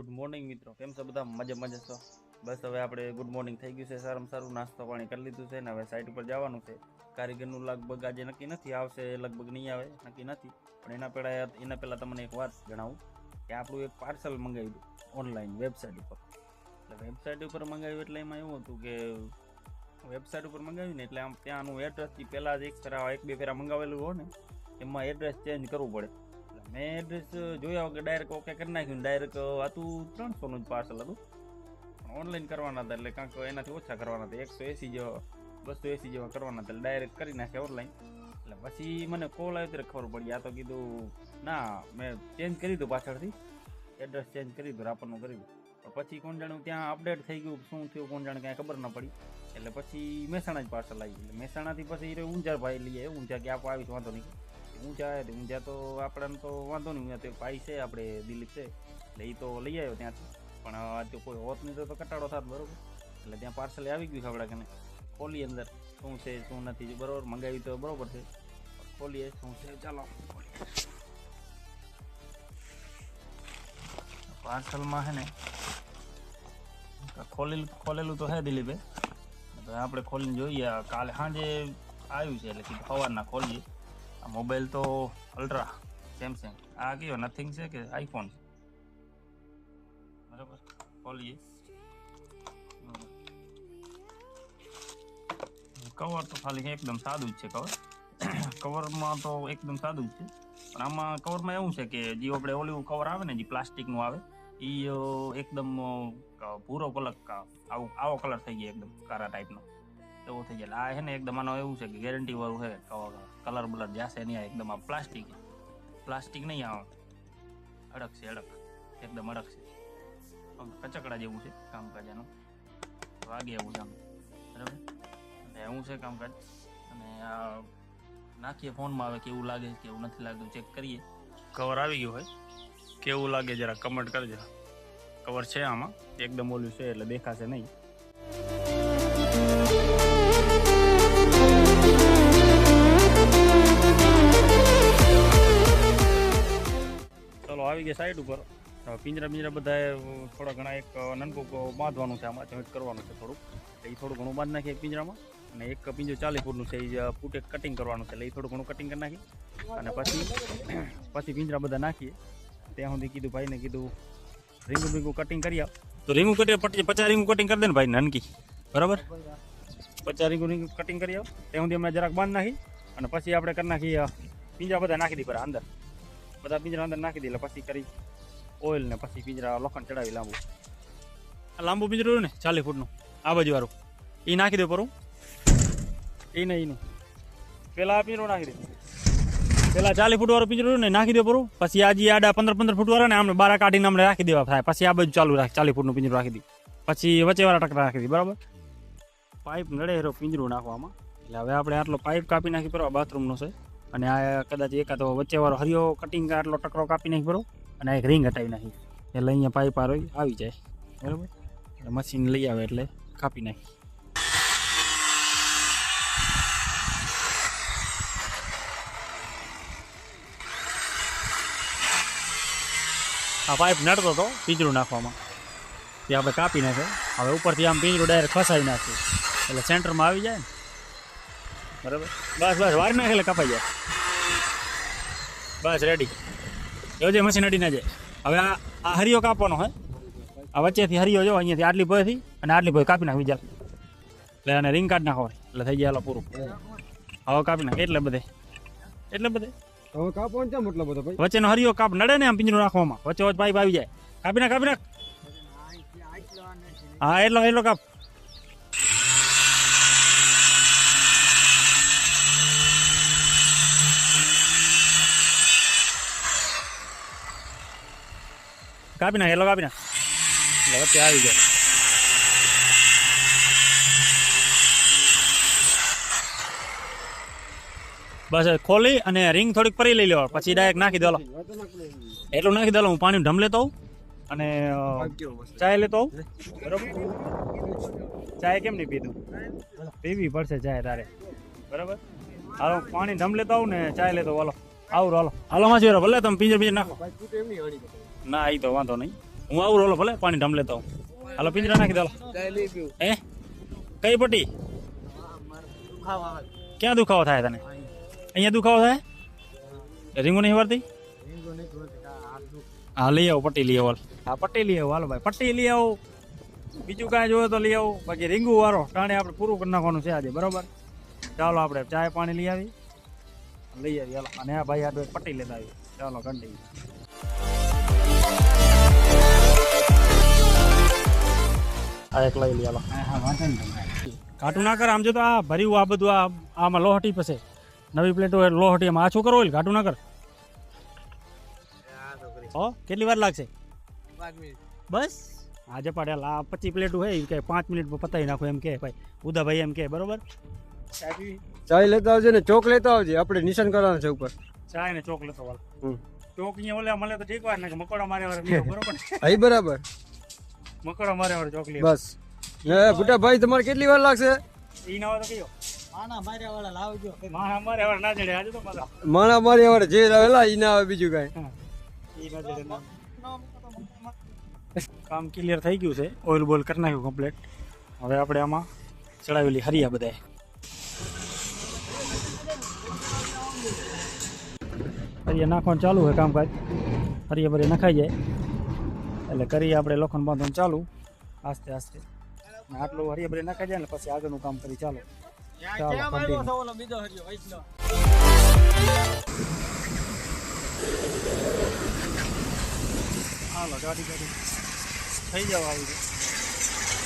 Good morning મિત્રો. કેમ છો બધા? મજા મજા છો? બસ હવે આપણે ગુડ મોર્નિંગ થઈ ગયું છે. સારામાં સારું નાસ્તો પાણી કરી લીધું છે ને હવે સાઈડ ઉપર જવાનું છે. કારીગરનું લગભગ આજે નક્કી નથી, આવશે લગભગ નહીં આવે, નક્કી નથી. પણ એના પહેલાં એના પહેલાં તમને એક વાત જણાવું કે આપણું એક પાર્સલ મંગાવ્યું ઓનલાઈન વેબસાઇટ ઉપર. એટલે વેબસાઇટ ઉપર મંગાવ્યું એટલે એમાં એવું હતું કે વેબસાઇટ ઉપર મંગાવ્યું ને એટલે આમ ત્યાંનું એડ્રેસથી પહેલાં જ એક ફેરા એક બે ફેરા મંગાવેલું હોય ને, એમાં એડ્રેસ ચેન્જ કરવું પડે. મેં એડ્રેસ જોયા વગર ડાયરેક્ટ ઓકે કરી નાખ્યું ડાયરેક્ટ હતું ત્રણસોનું જ પાર્સલ હતું. પણ ઓનલાઈન કરવાના હતા એટલે કાંક એનાથી ઓછા કરવાના હતા. એકસો એંસી જેવા, બસો એંસી જેવા કરવાના હતા. એટલે ડાયરેક્ટ કરી નાખ્યા ઓનલાઈન એટલે પછી મને કોલ આવ્યો ત્યારે ખબર પડી. આ તો કીધું, ના, મેં ચેન્જ કરી દીધું પાછળથી. એડ્રેસ ચેન્જ કરી દીધું રાપરનું કરી દીધું. પછી કોણ જાણ્યું ત્યાં અપડેટ થઈ ગયું, શું થયું, કોણ જાણે કાંઈ ખબર ન પડી. એટલે પછી મહેસાણા જ પાર્સલ આવી એટલે મહેસાણાથી પછી એ ઊંઝા ભાઈ લઈએ ઊંઝા કે આપ આવીશ વાંધો નહીં. ઊંઝા ઊંઝા તો આપણને તો વાંધો નહીં ઊંઝા તો ભાઈ છે આપણે દિલીપ છે. એટલે એ તો લઈ આવ્યો ત્યાંથી. પણ આજે કોઈ હોત નહીં તો કટાડો થાત, બરાબર? એટલે ત્યાં પાર્સલ આવી ગયું આપણા કને ખોલી અંદર. શું છે, શું નથી બરાબર? મંગાવી તો બરોબર છે. ખોલીએ, શું છે? ચાલો. પાર્સલમાં છે ને, ખોલેલું ખોલેલું તો હે દિલીપે. આપણે ખોલીને જોઈએ. કાલે સાંજે આવ્યું છે, એટલે કીધું સવારના ખોલીએ. મોબાઈલ તો અલ્ટ્રા સેમસંગ આ કયો? નથિંગ છે કે આઈફોન બરાબર. ખોલીએ. કવર તો ખાલી એકદમ સાદું જ છે કવર કવરમાં તો એકદમ સાદું જ છે. પણ આમાં કવરમાં એવું છે કે જે આપણે ઓલું કવર આવે ને જે પ્લાસ્ટિકનું આવે એ એકદમ અ, ભૂરો કલર આવો આવો કલર થઈ ગયો એકદમ કારા ટાઈપનો એવો થઈ જાય આ છે ને એકદમ આનો એવું છે કે ગેરંટી વાળું છે કલર બલર જાશે નહીં એકદમ આ પ્લાસ્ટિક. પ્લાસ્ટિક નહીં આવે અડકશે અડક. એકદમ અડકશે કચકડા જેવું છે કામકાજ એનું વાગે એવું છે આમ. બરાબર? એટલે એવું છે કામકાજ. અને આ નાખીએ ફોનમાં આવે કેવું લાગે કેવું નથી લાગતું ચેક કરીએ. કવર આવી ગયું હોય. કેવું લાગે જરા કમેન્ટ કરજો. કવર છે આમાં. એકદમ ઓલું છે એટલે દેખાશે નહીં. આવી ગયા સાઈડ ઉપર. પિંજરા પિંજરા બધાએ થોડા ઘણા એક નનકું બાંધવાનું છે આમાં જોઈન્ટ કરવાનું છે થોડુંક. એટલે એ થોડું ઘણું બાંધી નાખીએ પિંજરામાં. અને એક પિંજો ચાલીસ ફૂટનું છે એ ફૂટે કટિંગ કરવાનું છે. એટલે એ થોડું ઘણું કટિંગ કરી નાખી અને પછી પછી પિંજરા બધા નાખીએ. ત્યાં સુધી કીધું ભાઈને, કીધું, રીંગું રીંગું કટિંગ કરી આપ. તો રીંગું કટી પચાસ રીંગું કટિંગ કરી દે ને ભાઈ, નાનકી. બરાબર? પચાસ રીંગું રીંગું કટિંગ કરી આવ. ત્યાં સુધી અમે જરાક બાંધ નાખી. અને પછી આપણે કરી નાખીએ પિંજરા બધા નાખી દીધી પર અંદર. બધા પિંજરા અંદર નાખી દઈએ પછી કરી ઓઇલ ને પછી પિંજરા લોખંડ ચડાવી લાંબુ. આ લાંબુ પિંજરું રહ્યું ને ચાલીસ ફૂટનું આ બાજુ વાળું એ નાખી દે પરું. એ નહીં એનું પેલા આ પિંજરું નાખી દે. પેલા ચાલીસ ફૂટ વાળું પિંજરું ને નાખી દે પરું. પછી આજે આડા પંદર પંદર ફૂટ વાળા ને આમને બારા કાઢીને અમને રાખી દેવા થાય. પછી આ બાજુ ચાલુ રાખ ચાલીસ ફૂટનું પિંજરું રાખી દે. પછી વચ્ચે વાળા ટકરા રાખી દે બરાબર? પાઇપ નડે હેરો પિંજરું નાખવામાં. એટલે હવે આપણે આટલો પાઇપ કાપી નાખી પડવા બાથરૂમનો છે. અને આ કદાચ એકાદો વચ્ચે વાળો હરિયો કટિંગ આટલો ટકરો કાપી નાખી બરો અને એક રિંગ હટાવી નાખી. એટલે અહીંયા પાઇપ આરો આવી જાય. બરાબર? એટલે મશીન લઈ આવે એટલે કાપી નાખી. આ પાઇપ નડતો હતો પિંજરું નાખવામાં. તે આપણે કાપી નાખે. હવે ઉપરથી આમ પિંજરું ડાયરેક્ટ ફસાવી નાખ્યું એટલે સેન્ટરમાં આવી જાય ને બરાબર? બસ બસ વાર નાખે એટલે કપાઈ જાય. બસ રેડી એવો જે મશીન અડી ના જાય હવે આ આ હરિયો કાપવાનો હોય. આ વચ્ચેથી હરિયો જો અહીંયાથી આટલી ભયથી અને આટલી ભય કાપી નાખવી જાય એટલે અને રિંગ કાઢ નાખો. એટલે થઈ ગયા પૂરું. હવે કાપી નાખ. એટલે બધે. એટલે બધે. હવે કાપવાનું છે મતલબ બધો ભાઈ? વચ્ચેનો હરિયો કાપ નડે ને આમ પિંજરું નાખવામાં. વચ્ચે વચ્ચે પાઇપ આવી જાય. કાપી નાખ કાપી નાખ. હા એટલો એટલો કાપ. કાપી નાખ એટલો કાપી નાખ. એટલે આવી જાય. બસ ખોલી અને રિંગ થોડીક પરી લઈ લેવા. પછી ડાયરેક્ટ નાખી દેલો. એટલું નાખી દેલો, હું પાણી ઢમ લેતો અને ચાય લેતો બરોબર? ચાય કેમ નહીં પીધું? પીવી પડશે ચાય તારે. બરાબર? હાલો પાણી ઢમ લેતો આવું ને ચાય લેતો હાલો. આવું, હાલો. હાલો માં ભલે તમે પિંજર પિંજર નાખો. ના આઈ તો વાંધો નહીં. હું આવું, રોલો, ભલે, પાણી ઢમ લેતો હાલો, પિંજરા નાખી દો હે? કઈ પટ્ટી? ક્યાં દુખાવો થાય તને? અહીંયા દુખાવો થાય? રીંગુ નહીં વારતી હા, લઈ આવો, પટ્ટી લઈ આવો હા, પટ્ટી લઈ આવો, હાલો ભાઈ, પટ્ટી લઈ આવો. બીજું કાંઈ જોયો તો લઈ આવો. બાકી રીંગુ વાળો ટાણે આપણે પૂરું કરી નાખવાનું છે આજે, બરોબર? ચાલો, આપણે ચાય પાણી લઈ આવી. લઈ આવી, હાલો. અને આ ભાઈ આ પટ્ટી લેતા આવી. ચાલો કન્ટિન્યુ આ એક લઈ લે કાટું ના કર આમ જો તો આ ભર્યું આ બધું આ આમાં લોહટી પછી. નવી પ્લેટો લોહટી એમાં આછું કરો હોય કાટું ના કર. હો કેટલી વાર લાગશે? બસ. આજે પડેલ આ પચીસ પ્લેટું હોય કે પાંચ મિનિટમાં પતાવી નાખો એમ કે ભાઈ. ઉદાભાઈ એમ કે બરોબર? ચાય લેતા આવજે ને ચોક લેતા આવજે આપણે નિશાન કરવાનું છે ઉપર. ચાય ને ચોક લેતો વાલ હમ. ચોક અહીંયા ઓલે મળે તો ઠીક વાર ને કે મકોડા મારે બરોબર હા બરાબર. મકોડા મારે વાળો ચોકલી બસ. હે બુટા ભાઈ તમારે કેટલી વાર લાગશે? ઈ ના તો કયો? માણા મારે વાળા ના જડે આજે તો મજા માણા મારી વાળા જે લાવેલા ઈ ના આવે બીજું કાંઈ. ઈ ના જડે કામ ક્લિયર થઈ ગયું છે. ઓઇલ બોઇલ કરી નાખ્યું કમ્પ્લીટ હવે આપણે આમાં ચડાવેલી હરિયા બધાય હરિયા નાખવાનું ચાલુ છે કામકાજ. હરિયા બરિયા નખાઈ જાય. એટલે કરીએ આપણે લોખંડ બાંધવાનું ચાલુ. આસ્તે આસ્તે. આટલું હરિયા બરિયા નાખાઈ જાય ને પછી આગળનું કામ કરી ચાલો. ચાલો હાલો ગાડી ગાડી. થઈ જાવ આવી જાય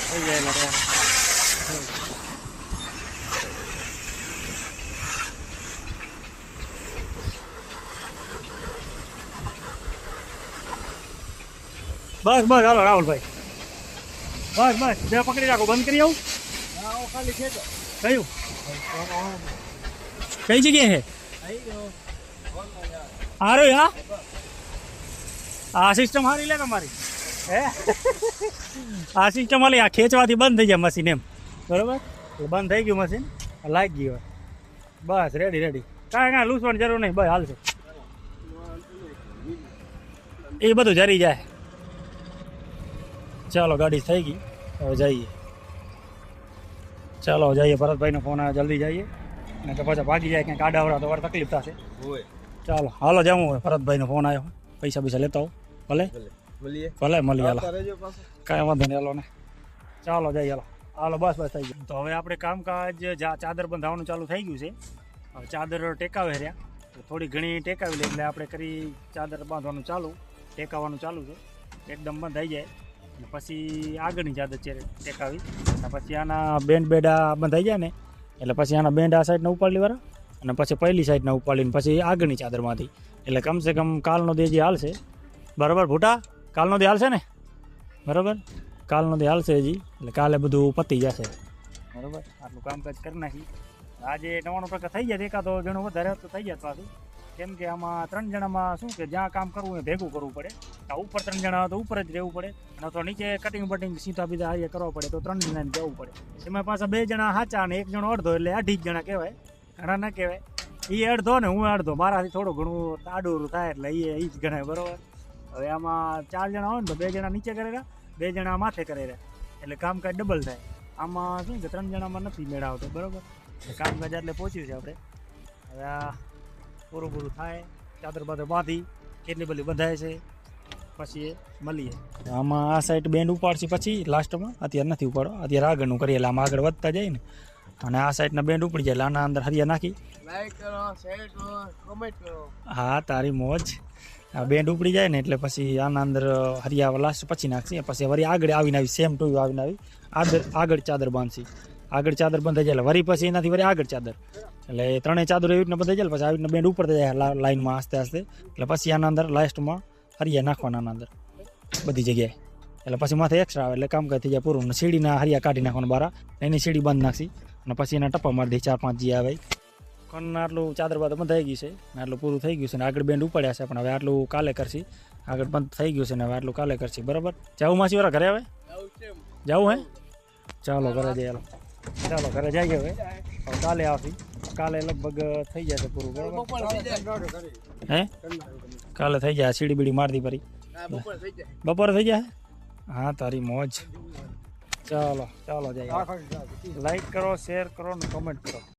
થઈ જાય બસ બસ હાલો રાહુલભાઈ. બસ બસ બે પકડી રાખો બંધ કરી આવું. કયું? કઈ જગ્યાએ છે? હારું હા? આ સિસ્ટમ હારી લે તમારી. હે? આ સિસ્ટમ હાલી આ ખેંચવાથી બંધ થઈ જાય મશીન એમ. બરોબર? બંધ થઈ ગયું મશીન લાગી ગયું બસ રેડી રેડી કાંઈ કાંઈ લૂસવાની જરૂર નહીં. બસ હાલશે. એ બધું જરી જાય. ચાલો ગાડી થઈ ગઈ. હવે જઈએ. ચાલો જઈએ. ભરતભાઈનો ફોન આવે જલ્દી જઈએ. ને તો પાછા ભાગી જાય ક્યાંક આડાવડા તો વાર તકલીફ થશે. ચાલો હાલો જવું હોય ભરતભાઈનો ફોન આવ્યો. પૈસા પૈસા લેતા હો ભલે? ભલે. મળી હાલો. કાંઈ વાંધો નહીં હાલો ને. ચાલો જઈએ હાલો. હાલો બસ બસ થઈ ગયું. તો હવે આપણે કામકાજ ચાદર બંધાવવાનું ચાલુ થઈ ગયું છે. હવે ચાદર ટેકાવે રહ્યા. તો થોડી ઘણી ટેકાવી લે એટલે આપણે કરી ચાદર બાંધવાનું ચાલુ. ટેકાવવાનું ચાલુ છે. એકદમ બંધ થઈ જાય. પછી આગળની છે ટેકાવી. અને પછી આના બેન્ડ બેડા બંધાઈ જાય ને, એટલે પછી આના બેન્ડ આ સાઈડના ઉપાડી વાળા અને પછી પહેલી સાઈડના ઉપાડીને પછી આગળની ચાદરમાંથી. એટલે કમસે કમ કાલનો દે જે હાલશે. બરાબર ભૂટા? કાલનો દે હાલશે ને? બરાબર? કાલનો દે હાલશે હજી. એટલે કાલે બધું પતી જશે. બરાબર? આટલું કામકાજ કરી નાખી. આજે નવાણું ટકા થઈ જાય એકાદો જણો વધારે તો થઈ જાય પાછું. કેમ કે આમાં ત્રણ જણામાં શું કે જ્યાં કામ કરવું એ ભેગું કરવું પડે. આ ઉપર ત્રણ જણા હોય તો ઉપર જ રહેવું પડે. અને અથવા નીચે કટિંગ બટિંગ સીધા બીજા હારીએ કરવા પડે તો ત્રણ જણાને જવું પડે. એમાં પાછા બે જણા સાચા અને એક જણો અડધો એટલે અઢી જણા કહેવાય. ઘણા ના કહેવાય. એ અડધો ને હું અડધો. મારાથી થોડું ઘણું આડું થાય એટલે એ એ જ ગણાય, બરાબર? હવે આમાં ચાર જણા હોય ને તો બે જણા નીચે કરેલા બે જણા માથે કરેલા એટલે કામકાજ ડબલ થાય. આમાં શું કે ત્રણ જણામાં નથી મેળાવતો બરાબર? કામકાજ એટલે પહોંચ્યું છે આપણે. હવે આ પૂરું પૂરું થાય ચાદર બાદર બાંધી કેટલી બધી બંધાય છે. પછી એ મળીએ. આમાં આ સાઈડ બેન્ડ ઉપાડશે પછી લાસ્ટમાં અત્યારે નથી ઉપાડો અત્યારે આગળનું કરીએ એટલે આમાં આગળ વધતા જાય ને. અને આ સાઈડના બેન્ડ ઉપડી જાય એટલે આના અંદર હરિયા નાખી. લાઈક કરો શેર કરો કમેન્ટ કરો. હા તારી મોજ. આ બેન્ડ ઉપડી જાય ને એટલે પછી આના અંદર હરિયા લાસ્ટ પછી નાખશે. પછી વળી આગળ આવીને આવી સેમ ટુ આવીને આવી. આગળ આગળ ચાદર બાંધશી. આગળ ચાદર બંધાઈ જાય એટલે વળી પછી એનાથી વળી આગળ ચાદર. એટલે ત્રણેય ચાદર એવી રીતના બંધાઈ જાય પછી આવી રીતના બેન્ડ ઉપર થઈ જાય લાઈનમાં આસ્તે આસ્તે. એટલે પછી આના અંદર લાસ્ટમાં હરિયા નાખવાના અંદર બધી જગ્યાએ. એટલે પછી માથે એક્સ્ટ્રા આવે એટલે કામ થઈ જાય પૂરું. ને સીડીના હરિયા કાઢી નાખવાના બારા. એની સીડી બંધ નાખી. અને પછી એના ટપ્પા મારી દે ચાર પાંચ જે આવે. પણ આટલું ચાદર બાદર બંધાઈ ગયું છે. ને આટલું પૂરું થઈ ગયું છે ને આગળ બેન્ડ ઉપાડ્યા છે. પણ હવે આટલું કાલે કરશી. આગળ બંધ થઈ ગયું છે ને હવે આટલું કાલે કરશી. બરાબર? જવું માસી વાળા ઘરે આવે? જવું હે? ચાલો ઘરે જઈએ હાલો. ચાલો ઘરે જઈએ હવે. કાલે આવી કાલે લગભગ થઈ જશે પૂરું બરાબર? હે? કાલે થઈ જાય સીડી બીડી મારતી પરી. બપોરે થઈ જાય? હા તારી મોજ. ચાલો ચાલો જઈએ. લાઈક કરો શેર કરો ને કમેન્ટ કરો.